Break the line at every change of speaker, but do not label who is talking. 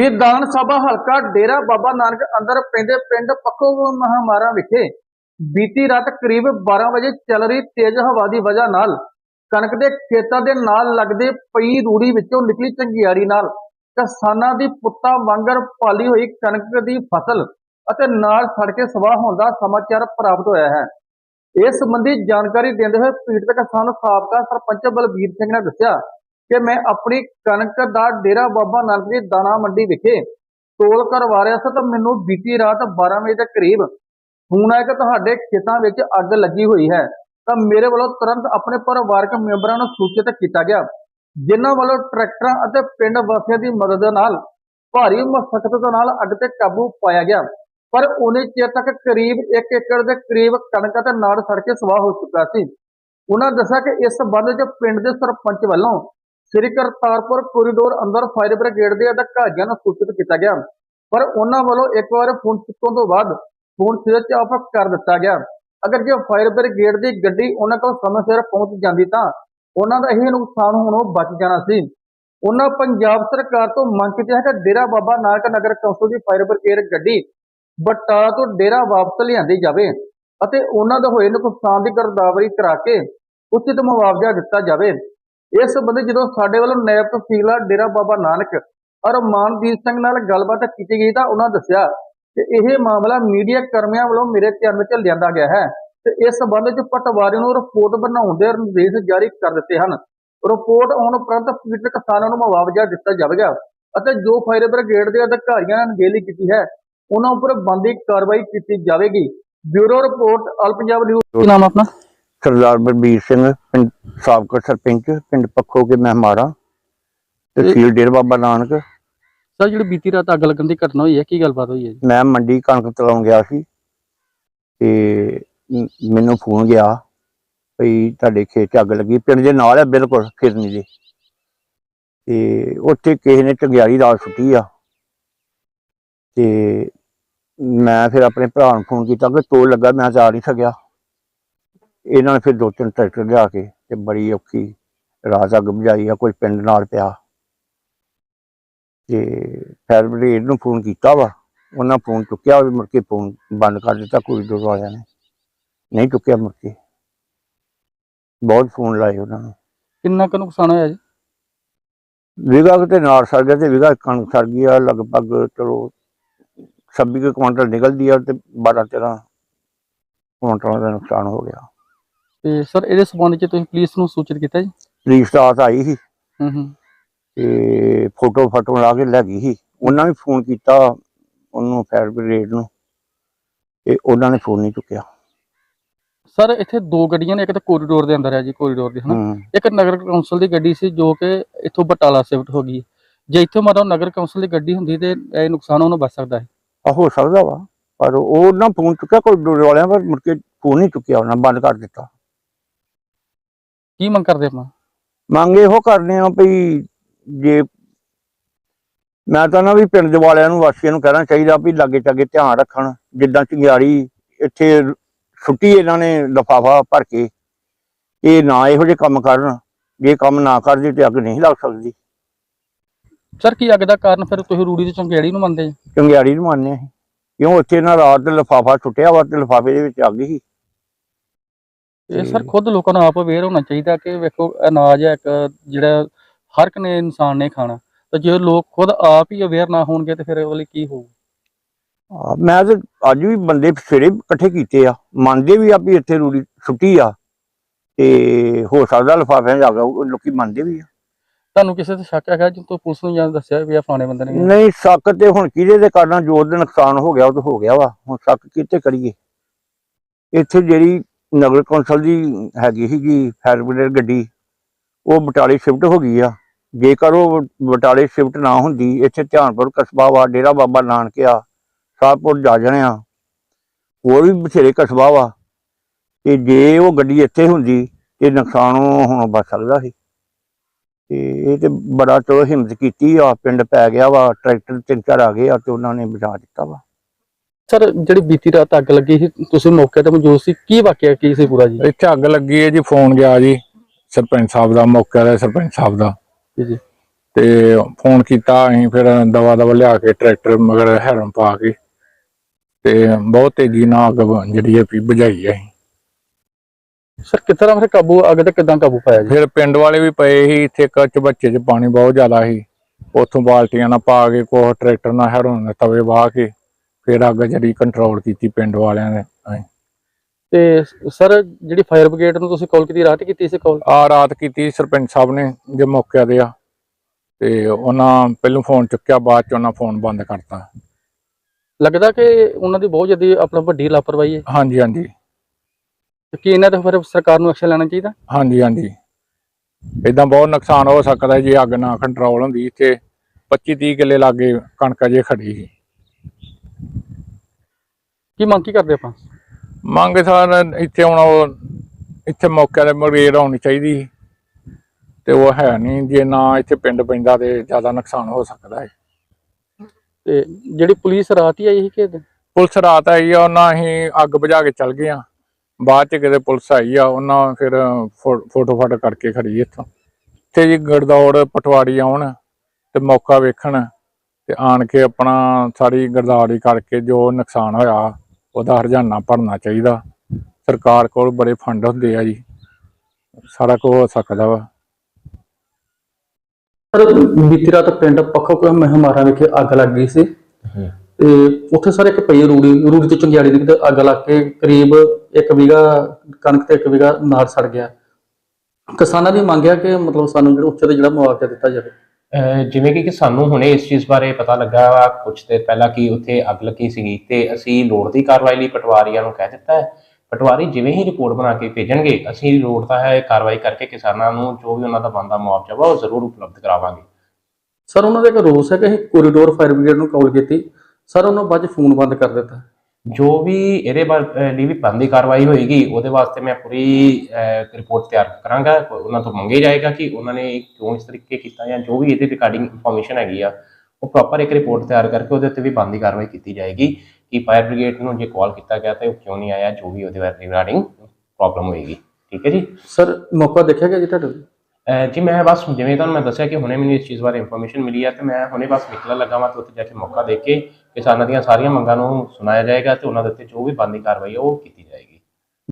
ਵਿਧਾਨ ਸਭਾ ਹਲਕਾ ਡੇਰਾ ਬਾਬਾ ਨਾਨਕ ਅੰਦਰ ਪੈਂਦੇ ਪਿੰਡ ਪੱਖੋ ਮਹਾਮਾਰਾ ਵਿਖੇ ਬੀਤੀ ਰਾਤ ਕਰੀਬ 12 ਵਜੇ ਚੱਲ ਰਹੀ ਤੇਜ਼ ਹਵਾ ਦੀ ਵਜ੍ਹਾ ਨਾਲ ਕਣਕ ਦੇ ਖੇਤਾਂ ਦੇ ਨਾਲ ਲੱਗਦੇ ਪਈ ਰੂੜੀ ਵਿੱਚੋਂ ਨਿਕਲੀ ਚੰਗਿਆੜੀ ਨਾਲ। ਕਿਸਾਨਾਂ ਦੀ ਪੁੱਤਾਂ ਵਾਂਗਰ ਪਾਲੀ ਹੋਈ ਕਣਕ ਦੀ ਫਸਲ ਅਤੇ ਨਾਲ ਸੜ ਕੇ ਸਵਾਹ ਹੋਣ ਦਾ ਸਮਾਚਾਰ ਪ੍ਰਾਪਤ ਹੋਇਆ ਹੈ। ਇਸ ਸੰਬੰਧੀ ਜਾਣਕਾਰੀ ਦਿੰਦੇ ਹੋਏ ਪੀੜਤ ਕਿਸਾਨ ਸਾਬਕਾ ਸਰਪੰਚ ਬਲਬੀਰ ਸਿੰਘ ਨੇ ਦੱਸਿਆ ਕਿ ਮੈਂ ਆਪਣੀ ਕਣਕ ਦਾ ਡੇਰਾ ਬਾਬਾ ਨਾਨਕ ਦੀ ਦਾਣਾ ਮੰਡੀ ਵਿਖੇ ਤੋਲ ਕਰਵਾ ਰਿਹਾ ਸੀ ਤਾਂ ਮੈਨੂੰ ਬੀਤੀ ਰਾਤ 12 ਵਜੇ ਦੇ ਕਰੀਬ ਫੋਨ ਆਇਆ ਕਿ ਤੁਹਾਡੇ ਖੇਤਾਂ ਵਿੱਚ ਅੱਗ ਲੱਗੀ ਹੋਈ ਹੈ। ਤਾਂ ਮੇਰੇ ਵੱਲੋਂ ਤੁਰੰਤ ਆਪਣੇ ਪਰਿਵਾਰਕ ਮੈਂਬਰਾਂ ਨੂੰ ਸੂਚਿਤ ਕੀਤਾ ਗਿਆ, ਜਿਨ੍ਹਾਂ ਵੱਲੋਂ ਟਰੈਕਟਰਾਂ ਅਤੇ ਪਿੰਡ ਵਾਸੀਆਂ ਦੀ ਮਦਦ ਨਾਲ ਭਾਰੀ ਮਸਕਤ ਦੇ ਨਾਲ ਅੱਗ ਤੇ ਕਾਬੂ ਪਾਇਆ ਗਿਆ। ਪਰ ਉਹਨੇ ਚਿਰ ਤੱਕ ਕਰੀਬ 1 ਏਕੜ ਦੇ ਕਰੀਬ ਕਣਕ ਅਤੇ ਨਾੜ ਸੜ ਕੇ ਸਵਾਹ ਹੋ ਚੁੱਕਾ ਸੀ। ਉਹਨਾਂ ਦੱਸਿਆ ਕਿ ਇਸ ਸੰਬੰਧ ਵਿੱਚ ਪਿੰਡ ਦੇ ਸਰਪੰਚ ਵੱਲੋਂ ਸ੍ਰੀ ਕਰਤਾਰਪੁਰ ਕੋਰੀਡੋਰ ਅੰਦਰ ਫਾਇਰ ਬ੍ਰਿਗੇਡ ਦੇ ਅਧਿਕਾਰੀਆਂ ਨੂੰ ਸੂਚਿਤ ਕੀਤਾ ਗਿਆ। ਪਰ ਉਹਨਾਂ ਵੱਲੋਂ ਇੱਕ ਵਾਰ ਫੋਨ ਚੁੱਕਣ ਤੋਂ ਬਾਅਦ ਫੋਨ ਸਵਿਚ ਆਫ ਕਰ ਦਿੱਤਾ ਗਿਆ। ਅਗਰ ਜੇ ਫਾਇਰ ਬ੍ਰਿਗੇਡ ਦੀ ਗੱਡੀ ਉਹਨਾਂ ਕੋਲ ਸਮੇਂ ਸਿਰ ਪਹੁੰਚ ਜਾਂਦੀ ਤਾਂ ਉਹਨਾਂ ਦਾ ਇਹ ਨੁਕਸਾਨ ਹੋਣੋਂ ਬਚ ਜਾਣਾ ਸੀ। ਉਹਨਾਂ ਪੰਜਾਬ ਸਰਕਾਰ ਤੋਂ ਮੰਗ ਕੀਤੀ ਹੈ ਕਿ ਡੇਰਾ ਬਾਬਾ ਨਾਨਕ ਨਗਰ ਕੌਂਸਲ ਦੀ ਫਾਇਰ ਬ੍ਰਿਗੇਡ ਗੱਡੀ ਬਟਾਲਾ ਤੋਂ ਡੇਰਾ ਵਾਪਸ ਲਿਆਂਦੀ ਜਾਵੇ ਅਤੇ ਉਹਨਾਂ ਦੇ ਹੋਏ ਨੁਕਸਾਨ ਦੀ ਗਰਦਾਵਰੀ ਕਰਾ ਕੇ ਉਚਿਤ ਮੁਆਵਜ਼ਾ ਦਿੱਤਾ ਜਾਵੇ। ਇਸ ਸੰਬੰਧੀ ਜਦੋਂ ਸਾਡੇ ਵੱਲੋਂ ਨਾਇਬ ਤਹਿਸੀਲਦਾਰ ਡੇਰਾ ਬਾਬਾ ਨਾਨਕ ਅਰਮਾਨਦੀਪ ਸਿੰਘ ਨਾਲ ਗੱਲਬਾਤ ਕੀਤੀ ਗਈ ਤਾਂ ਉਹਨਾਂ ਦੱਸਿਆ ਕਿ ਇਹ ਮਾਮਲਾ ਮੀਡੀਆ ਕਰਮੀਆਂ ਵੱਲੋਂ ਮੇਰੇ ਧਿਆਨ ਵਿੱਚ ਲਿਆਂਦਾ ਗਿਆ ਹੈ ਤੇ ਇਸ ਸੰਬੰਧ ਵਿੱਚ ਪਟਵਾਰੀ ਨੂੰ ਰਿਪੋਰਟ ਬਣਾਉਣ ਦੇ ਨਿਰਦੇਸ਼ ਜਾਰੀ ਕਰ ਦਿੱਤੇ ਹਨ। ਰਿਪੋਰਟ ਆਉਣ ਉਪਰੰਤ ਪੀੜਤ ਕਿਸਾਨਾਂ ਨੂੰ ਮੁਆਵਜ਼ਾ ਦਿੱਤਾ ਜਾਵੇਗਾ ਅਤੇ ਜੋ ਫਾਇਰ ਬ੍ਰਿਗੇਡ ਦੇ ਅਧਿਕਾਰੀਆਂ ਨੇ ਅਣਗਹਿਲੀ ਕੀਤੀ ਹੈ, ਉਹਨਾਂ ਉੱਪਰ ਬੰਦੀ ਕਾਰਵਾਈ ਕੀਤੀ ਜਾਵੇਗੀ। Bureau report all Punjab news. ਕੀ ਨਾਮ ਆਪਣਾ?
ਸਰਦਾਰ ਬਲਬੀਰ ਸਿੰਘ ਪਿੰਡ ਸਾਬਕਾ ਸਰਪੰਚ ਪਿੰਡ ਪੱਖੋ ਕੇ ਮਹਿਮਾਰਾ ਤਹਿਸੀਲ ਡੇਰਾ ਬਾਬਾ ਨਾਨਕ।
ਸਰ ਜਿਹੜੀ ਬੀਤੀ ਰਾਤ ਅੱਗ ਲੱਗਣ ਦੀ ਘਟਨਾ ਹੋਈ ਹੈ ਕੀ ਗੱਲਬਾਤ ਹੋਈ ਹੈ ਜੀ?
ਮੈਂ ਮੰਡੀ ਕਣਕ ਤਲਾਉਣ ਗਿਆ ਸੀ ਤੇ ਮ- ਮੈਨੂੰ ਫੋਨ ਗਿਆ ਭਈ ਤੁਹਾਡੇ ਖੇਤ 'ਚ ਅੱਗ ਲੱਗੀ ਪਿੰਡ ਦੇ ਨਾਲ ਹੈ ਬਿਲਕੁਲ ਫਿਰਨੀ ਦੇ। ਤੇ ਉੱਥੇ ਕਿਸੇ ਨੇ ਚੰਗਿਆੜੀ ਰਾਤ ਸੁੱਟੀ ਆ। ਤੇ ਮੈਂ ਫਿਰ ਆਪਣੇ ਭਰਾ ਨੂੰ ਫੋਨ ਕੀਤਾ ਕਿ ਤੋੜ ਲੱਗਾ ਮੈਂ ਜਾ ਨਹੀਂ ਸਕਿਆ। ਇਹਨਾਂ ਨੇ ਫਿਰ ਦੋ ਤਿੰਨ ਟਰੈਕਟਰ ਲਿਆ ਕੇ ਤੇ ਬੜੀ ਔਖੀ ਰਾਤ ਅੱਗ ਬੁਝਾਈ ਆ ਕੋਈ ਪਿੰਡ ਨਾਲ ਪਿਆ। ਤੇ ਫਾਇਰ ਬ੍ਰਿਗੇਡ ਨੂੰ ਫੋਨ ਕੀਤਾ ਵਾ ਉਹਨਾਂ ਫੋਨ ਚੁੱਕਿਆ ਉਹ ਮੁੜ ਕੇ ਫੋਨ ਬੰਦ ਕਰ ਦਿੱਤਾ ਕੋਰੀਡੋਰ ਵਾਲਿਆਂ ਨੇ। ਨਹੀਂ ਚੁੱਕਿਆ ਮੁੜ ਕੇ। ਬਹੁਤ ਫੋਨ ਲਾਏ ਉਹਨਾਂ ਨੂੰ।
ਕਿੰਨਾ ਕੁ ਨੁਕਸਾਨ ਹੋਇਆ ਜੀ?
ਵਿਗਾ ਤੇ ਨਾਰ ਸੜ ਗਿਆ ਤੇ ਵਿਗਾ ਕਣਕ ਸੜ ਗਈ ਆ ਲਗਭਗ ਚਲੋ 26 ਕੁ ਕੁਇੰਟਲ ਨਿਕਲਦੀ ਆ ਤੇ 12 13 ਕੁਇੰਟਲਾਂ ਦਾ ਨੁਕਸਾਨ ਹੋ ਗਿਆ।
ਤੇ ਸਰ ਇਹਦੇ ਸੰਬੰਧ ਵਿੱਚ ਤੁਸੀਂ ਪੁਲਿਸ ਨੂੰ ਸੂਚਿਤ ਕੀਤਾ ਜੀ?
ਪੁਲਿਸ ਰਾਤ ਆਈ ਸੀ।
ਹੂੰ ਹੂੰ।
ਤੇ ਫੋਟੋ ਫੋਟੋ ਲਾ ਕੇ ਲੈ ਗਈ ਸੀ। ਉਹਨਾਂ ਵੀ ਫੋਨ ਕੀਤਾ ਉਹਨੂੰ ਫਾਇਰ ਬ੍ਰਿਗੇਡ ਨੂੰ। ਤੇ ਉਹਨਾਂ ਨੇ ਫੋਨ ਨਹੀਂ ਚੁੱਕਿਆ।
ਸਰ ਇੱਥੇ ਦੋ ਗੱਡੀਆਂ ਨੇ ਇੱਕ ਤਾਂ ਕੋਰੀਡੋਰ ਦੇ ਅੰਦਰ ਹੈ ਜੀ ਕੋਰੀਡੋਰ ਦੇ ਹਨਾ?
ਹੂੰ।
ਇੱਕ ਨਗਰ ਕੌਂਸਲ ਦੀ ਗੱਡੀ ਸੀ ਜੋ ਕਿ ਇੱਥੋਂ ਬਟਾਲਾ ਸ਼ਿਫਟ ਹੋ ਗਈ। ਜੇ ਇੱਥੇ ਮਾਰੋ ਨਗਰ ਕੌਂਸਲ ਦੀ ਗੱਡੀ ਹੁੰਦੀ ਤੇ ਇਹ ਨੁਕਸਾਨ ਉਹਨੂੰ ਬਚ ਸਕਦਾ ਹੈ
ਆ ਹੋ ਸਕਦਾ ਵਾ ਪਰ ਉਹ ਨਾ ਫੋਨ ਚੁੱਕਿਆ ਕੋਈ ਡੋਰੇ ਵਾਲਿਆਂ ਪਰ ਮੁੜ ਕੇ ਫੋਨ ਨਹੀਂ ਚੁੱਕਿਆ ਉਹਨਾਂ ਬੰਦ ਕਰ ਦਿੱਤਾ।
ਕੀ ਮੰਗ ਕਰਦੇ ਆਪਾਂ?
ਮੰਗ ਇਹੋ ਕਰਨੇ ਆ ਵੀ ਜੇ ਮੈਂ ਤਾਂ ਨਾ ਵੀ ਪਿੰਡ ਦੇ ਵਾਲਿਆਂ ਨੂੰ ਵਾਸੀਆਂ ਨੂੰ ਕਹਿਣਾ ਚਾਹੀਦਾ ਵੀ ਲਾਗੇ ਚਾਗੇ ਧਿਆਨ ਰੱਖਣ ਜਿੱਦਾਂ ਚੰਗਿਆੜੀ ਇੱਥੇ ਛੁੱਟੀ ਇਹਨਾਂ ਨੇ ਲਫਾਫਾ ਭਰ ਕੇ ਇਹ ਨਾ ਇਹੋ ਜਿਹੇ ਕੰਮ ਕਰਨ ਜੇ ਕੰਮ ਨਾ ਕਰਦੇ ਤੇ ਅੱਗ ਨਹੀਂ ਲੱਗ ਸਕਦੀ।
ਸਰ ਕੀ ਅੱਗ ਦਾ ਕਾਰਨ ਫਿਰ ਤੁਸੀਂ ਰੂੜੀ ਤੇ ਚੰਗੇੜੀ ਨੂੰ ਮੰਨਦੇ
ਚੰਗਿਆੜੀ ਨੂੰ ਮੰਨਦੇ ਕਿਉਂ? ਉੱਥੇ ਇਹਨਾਂ ਰਾਤ ਲਫਾਫਾ ਛੁੱਟਿਆ ਵਾ ਤੇ ਲਫਾਫੇ ਦੇ ਵਿੱਚ ਅੱਗ ਸੀ
ਇਹ ਸਰ ਖੁਦ ਲੋਕਾਂ ਨੂੰ ਆਪ ਅਵੇਅਰ ਹੋਣਾ ਚਾਹੀਦਾ ਕਿ ਵੇਖੋ ਅਨਾਜ ਹੈ ਇੱਕ ਜਿਹੜਾ ਹਰ ਇੱਕ ਨੇ ਇਨਸਾਨ ਨੇ ਖਾਣਾ। ਤੇ ਜੇ ਲੋਕ ਖੁਦ ਆਪ ਹੀ ਅਵੇਅਰ ਨਾ ਹੋਣਗੇ ਤੇ ਫਿਰ ਉਹਦੇ ਲਈ ਕੀ ਹੋਊ?
ਮੈਂ ਤੇ ਅੱਜ ਵੀ ਬੰਦੇ ਸਵੇਰੇ ਇਕੱਠੇ ਕੀਤੇ ਆ। ਮੰਨਦੇ ਵੀ ਆ ਵੀ ਇੱਥੇ ਰੂੜੀ ਛੁੱਟੀ ਆ। ਤੇ ਹੋ ਸਕਦਾ ਲਫਾਫਿਆਂ ਗਿਆ ਉਹ ਲੋਕੀ ਮੰਨਦੇ ਵੀ ਆ।
ਤੁਹਾਨੂੰ ਕਿਸੇ ਤੇ ਸ਼ੱਕ ਹੈਗਾ ਜਿੰਨ ਤੋਂ ਪੁਲਿਸ ਨੂੰ ਜਾਂ ਦੱਸਿਆ ਵੀ ਆ ਫਲਾਣੇ ਬੰਦੇ ਨੇ
ਨਹੀਂ ਸ਼ੱਕ ਤੇ ਹੁਣ ਕਿਹਦੇ ਦੇ ਕਾਰਨ? ਜੋ ਉਹਦੇ ਨੁਕਸਾਨ ਹੋ ਗਿਆ ਉਹ ਤਾਂ ਹੋ ਗਿਆ ਵਾ। ਹੁਣ ਸ਼ੱਕ ਕਿਤੇ ਕਰੀਏ? ਇੱਥੇ ਜਿਹੜੀ ਨਗਰ ਕੌਂਸਲ ਦੀ ਹੈਗੀ ਸੀਗੀ ਫਾਇਰ ਬ੍ਰਿਗੇਡ ਗੱਡੀ, ਉਹ ਬਟਾਲੇ ਸ਼ਿਫਟ ਹੋ ਗਈ ਆ। ਜੇਕਰ ਉਹ ਬਟਾਲੇ ਸ਼ਿਫਟ ਨਾ ਹੁੰਦੀ, ਇੱਥੇ ਧਿਆਨਪੁਰ, ਕਸਬਾ ਵਾ, ਡੇਰਾ ਬਾਬਾ ਨਾਨਕ ਆ ਸਾਹਪੁਰ ਜਾ ਜਾਣੇ ਆ। ਹੋਰ ਵੀ ਬਥੇਰੇ ਕਸਬਾ ਵਾ। ਤੇ ਜੇ ਉਹ ਗੱਡੀ ਇੱਥੇ ਹੁੰਦੀ, ਤੇ ਨੁਕਸਾਨ ਹੁਣ ਬਚ ਸਕਦਾ ਸੀ। ਤੇ ਇਹ ਤੇ ਬੜਾ ਚਲੋ ਹਿੰਮਤ ਕੀਤੀ ਆ, ਪਿੰਡ ਪੈ ਗਿਆ ਵਾ, ਟਰੈਕਟਰ ਤਿੰਨ ਚਾਰ ਆ ਗਏ ਆ ਤੇ ਉਹਨਾਂ ਨੇ ਬਚਾ ਦਿੱਤਾ ਵਾ।
ਸਰ ਜਿਹੜੀ ਬੀਤੀ ਰਾਤ ਅੱਗ ਲੱਗੀ ਸੀ ਤੁਸੀਂ ਮੌਕੇ ਤੇ ਮੌਜੂਦ ਸੀ ਕੀ ਵਾਕਿਆ ਕੀ ਸੀ ਪੂਰਾ ਜੀ?
ਇੱਥੇ ਅੱਗ ਲੱਗੀ ਹੈ ਜੀ ਫੋਨ ਗਿਆ ਜੀ ਸਰਪੰਚ ਸਾਹਿਬ ਦਾ ਮੌਕੇ ਦਾ ਸਰਪੰਚ ਸਾਹਿਬ ਦਾ।
ਜੀ ਜੀ।
ਤੇ ਫੋਨ ਕੀਤਾ ਅਸੀਂ ਫਿਰ ਦਵਾ ਦਵਾ ਲਿਆ ਕੇ ਟਰੈਕਟਰ ਮਗਰ ਹੈਰਨ ਪਾ ਕੇ ਤੇ ਬਹੁਤ ਤੇਜ਼ੀ ਨਾਲ ਅੱਗ ਜਿਹੜੀ ਹੈ ਵੀ ਬੁਝਾਈ ਅਸੀਂ।
ਸਰ ਤਰ੍ਹਾਂ ਫਿਰ ਕਾਬੂ ਅੱਗ ਤੇ ਕਿਦਾਂ ਕਾਬੂ ਪਾਇਆ ਜੀ?
ਫਿਰ ਪਿੰਡ ਵਾਲੇ ਵੀ ਪਏ ਸੀ ਇੱਥੇ ਕੱਚ ਬੱਚੇ 'ਚ ਪਾਣੀ ਬਹੁਤ ਜ਼ਿਆਦਾ ਸੀ। ਉੱਥੋਂ ਬਾਲਟੀਆਂ ਨਾਲ ਪਾ ਕੇ ਕੋਹ ਟਰੈਕਟਰ ਨਾਲ ਨਾਲ ਤਵੇ ਵਾਹ ਕੇ ਫਿਰ ਅੱਗ ਜਿਹੜੀ ਕੰਟਰੋਲ ਕੀਤੀ ਪਿੰਡ ਵਾਲਿਆਂ ਨੇ ਅਸੀਂ।
ਤੇ ਸਰ ਜਿਹੜੀ ਫਾਇਰ ਬ੍ਰਿਗੇਡ ਨੂੰ ਤੁਸੀਂ ਕਾਲ ਕੀਤੀ ਰਾਤ ਕੀਤੀ ਸੀ ਕਾਲ
ਆ ਰਾਤ ਕੀਤੀ ਸਰਪੰਚ ਸਾਹਿਬ ਨੇ ਜੇ ਮੌਕੇ ਤੇ ਆ। ਤੇ ਉਹਨਾਂ ਪਹਿਲੋਂ ਫੋਨ ਚੁੱਕਿਆ ਬਾਅਦ ਚ ਉਹਨਾਂ ਫੋਨ ਬੰਦ ਕਰਤਾ।
ਲੱਗਦਾ ਕਿ ਉਹਨਾਂ ਦੀ ਬਹੁਤ ਜ਼ਿਆਦਾ ਆਪਣਾ ਵੱਡੀ ਲਾਪਰਵਾਹੀ ਹੈ।
ਹਾਂਜੀ ਹਾਂਜੀ।
ਤੇ ਕੀ ਇਹਨਾਂ ਤੇ ਫਿਰ ਸਰਕਾਰ ਨੂੰ ਐਕਸ਼ਨ ਲੈਣਾ ਚਾਹੀਦਾ?
ਹਾਂਜੀ ਹਾਂਜੀ। ਇਦਾਂ ਬਹੁਤ ਨੁਕਸਾਨ ਹੋ ਸਕਦਾ ਜੇ ਅੱਗ ਨਾ ਕੰਟਰੋਲ ਹੁੰਦੀ। ਇੱਥੇ 25 30 ਕਿੱਲੇ ਲਾਗੇ ਕਣਕ ਜੇ ਖੜੀ ਸੀ।
ਕੀ ਮੰਗ ਕੀ ਕਰਦੇ ਆਪਾਂ?
ਮੰਗ ਸਾਰ ਇੱਥੇ ਹੁਣ ਉਹ ਇੱਥੇ ਮੌਕੇ ਤੇ ਮਰੇਰ ਆਉਣੀ ਚਾਹੀਦੀ ਸੀ। ਤੇ ਉਹ ਹੈ ਨਹੀਂ ਜੇ ਨਾ ਇੱਥੇ ਪਿੰਡ ਪੈਂਦਾ ਤੇ ਜ਼ਿਆਦਾ ਨੁਕਸਾਨ ਹੋ ਸਕਦਾ ਹੈ।
ਤੇ ਜਿਹੜੀ ਪੁਲਿਸ ਰਾਤ ਹੀ ਆਈ ਸੀ ਕਿ
ਪੁਲਿਸ ਰਾਤ ਆਈ ਆ ਉਹਨਾਂ ਅਸੀਂ ਅੱਗ ਬੁਝਾ ਕੇ ਚੱਲ ਗਏ ਆ। ਬਾਅਦ ਚ ਕਿਤੇ ਪੁਲਿਸ ਆਈ ਆ ਉਹਨਾਂ ਫਿਰ ਫੋਟੋ ਫਾਟੋ ਕਰਕੇ ਖੜੀ ਇੱਥੋਂ। ਤੇ ਜੀ ਗਰਦੌੜ ਪਟਵਾਰੀ ਆਉਣ ਤੇ ਮੌਕਾ ਵੇਖਣ ਤੇ ਆਣ ਕੇ ਆਪਣਾ ਸਾਰੀ ਗਰਦਾਵਰੀ ਕਰਕੇ ਜੋ ਨੁਕਸਾਨ ਹੋਇਆ ਉਹਦਾ ਹਰਜਾਨਾ ਭਰਨਾ ਚਾਹੀਦਾ। ਸਰਕਾਰ ਕੋਲ ਬੜੇ ਫੰਡ ਹੁੰਦੇ ਆ ਜੀ। ਸਾਰਾ ਕੁਝ ਹੋ ਸਕਦਾ ਵਾ।
ਸਰ ਬੀਤੀ ਰਾਤ ਪਿੰਡ ਪੱਖੋ ਕੋ ਮਹਿਮਾਰਾਂ ਵਿਖੇ ਅੱਗ ਲੱਗ ਗਈ ਸੀ। ਤੇ ਉੱਥੇ ਸਰ ਇੱਕ ਪਈ ਰੂੜੀ ਰੂੜੀ ਤੇ ਚੰਗਿਆੜੀ ਦੀ ਕਿਤੇ ਅੱਗ ਲੱਗ ਕੇ ਕਰੀਬ ਇੱਕ ਵਿਗਾ ਕਣਕ ਤੇ ਇੱਕ ਵਿਗਾ ਨਾੜ ਸੜ ਗਿਆ। ਕਿਸਾਨਾਂ ਦੀ ਮੰਗ ਹੈ ਕਿ ਮਤਲਬ ਸਾਨੂੰ ਜਿਹੜਾ ਉੱਚੇ ਤੇ ਜਿਹੜਾ ਮੁਆਵਜ਼ਾ ਦਿੱਤਾ ਜਾਵੇ।
ਜਿਵੇਂ ਕਿ ਕਿ ਸਾਨੂੰ ਹੁਣੇ ਇਸ ਚੀਜ਼ ਬਾਰੇ ਪਤਾ ਲੱਗਾ ਵਾ ਕੁਝ ਦੇਰ ਪਹਿਲਾਂ ਕਿ ਉੱਥੇ ਅੱਗ ਲੱਗੀ ਸੀਗੀ ਤੇ ਅਸੀਂ ਲੋੜ ਦੀ ਕਾਰਵਾਈ ਲਈ ਪਟਵਾਰੀਆਂ ਨੂੰ ਕਹਿ ਦਿੱਤਾ ਹੈ। ਪਟਵਾਰੀ ਜਿਵੇਂ ਹੀ ਰਿਪੋਰਟ ਬਣਾ ਕੇ ਭੇਜਣਗੇ, ਅਸੀਂ ਲੋੜ ਦਾ ਹੈ ਕਾਰਵਾਈ ਕਰਕੇ ਕਿਸਾਨਾਂ ਨੂੰ ਜੋ ਵੀ ਉਹਨਾਂ ਦਾ ਬਣਦਾ ਮੁਆਵਜ਼ਾ ਵਾ ਉਹ ਜ਼ਰੂਰ ਉਪਲਬਧ ਕਰਾਵਾਂਗੇ।
ਸਰ, ਉਹਨਾਂ ਦਾ ਇੱਕ ਰੋਸ ਹੈ ਕਿ ਅਸੀਂ ਕੋਰੀਡੋਰ ਫਾਇਰ ਬ੍ਰਿਗੇਡ ਨੂੰ ਕਾਲ ਕੀਤੀ। ਸਰ, ਉਹਨਾਂ ਬਾਅਦ ਫੋਨ ਬੰਦ ਕਰ ਦਿੱਤਾ।
ਜੋ ਵੀ ਇਹਦੇ ਬਾਰੇ ਲਈ ਵੀ ਬਣਦੀ ਕਾਰਵਾਈ ਹੋਏਗੀ ਉਹਦੇ ਵਾਸਤੇ ਮੈਂ ਪੂਰੀ ਰਿਪੋਰਟ ਤਿਆਰ ਕਰਾਂਗਾ। ਉਹਨਾਂ ਤੋਂ ਮੰਗੇ ਜਾਏਗਾ ਕਿ ਉਹਨਾਂ ਨੇ ਕਿਉਂ ਇਸ ਤਰੀਕੇ ਕੀਤਾ ਜਾਂ ਜੋ ਵੀ ਇਹਦੇ ਰਿਗਾਰਡਿੰਗ ਇਨਫੋਰਮੇਸ਼ਨ ਹੈਗੀ ਆ ਉਹ ਪ੍ਰੋਪਰ ਇੱਕ ਰਿਪੋਰਟ ਤਿਆਰ ਕਰਕੇ ਉਹਦੇ ਉੱਤੇ ਵੀ ਬਣਦੀ ਕਾਰਵਾਈ ਕੀਤੀ ਜਾਏਗੀ ਕਿ ਫਾਇਰ ਬ੍ਰਿਗੇਡ ਨੂੰ ਜੇ ਕਾਲ ਕੀਤਾ ਗਿਆ ਤਾਂ ਉਹ ਕਿਉਂ ਨਹੀਂ ਆਇਆ ਜੋ ਵੀ ਉਹਦੇ ਰਿਗਾਰਡਿੰਗ ਪ੍ਰੋਬਲਮ ਹੋਏਗੀ। ਠੀਕ ਹੈ ਜੀ?
ਸਰ ਮੌਕਾ ਦੇਖਿਆ ਗਿਆ ਜੀ ਤੁਹਾਡੇ
ਜੀ ਮੈਂ ਬਸ ਜਿਵੇਂ ਤੁਹਾਨੂੰ ਮੈਂ ਦੱਸਿਆ ਕਿ ਹੁਣੇ ਮੈਨੂੰ ਇਸ ਚੀਜ਼ ਬਾਰੇ ਇਨਫੋਰਮੇਸ਼ਨ ਮਿਲੀ ਹੈ ਤੇ ਮੈਂ ਹੁਣੇ ਬਸ ਨਿਕਲਣ ਲੱਗਾ ਵਾਂ ਤੇ ਉੱਥੇ ਜਾ ਕੇ ਮੌਕਾ ਦੇਖ ਕੇ ਕਿਸਾਨਾਂ ਦੀਆਂ ਸਾਰੀਆਂ ਮੰਗਾਂ ਨੂੰ ਸੁਣਾਇਆ ਜਾਏਗਾ ਤੇ ਉਹਨਾਂ ਦੇ ਉੱਤੇ ਜੋ ਵੀ ਬਣਦੀ ਕਾਰਵਾਈ ਹੈ ਉਹ ਕੀਤੀ ਜਾਏਗੀ।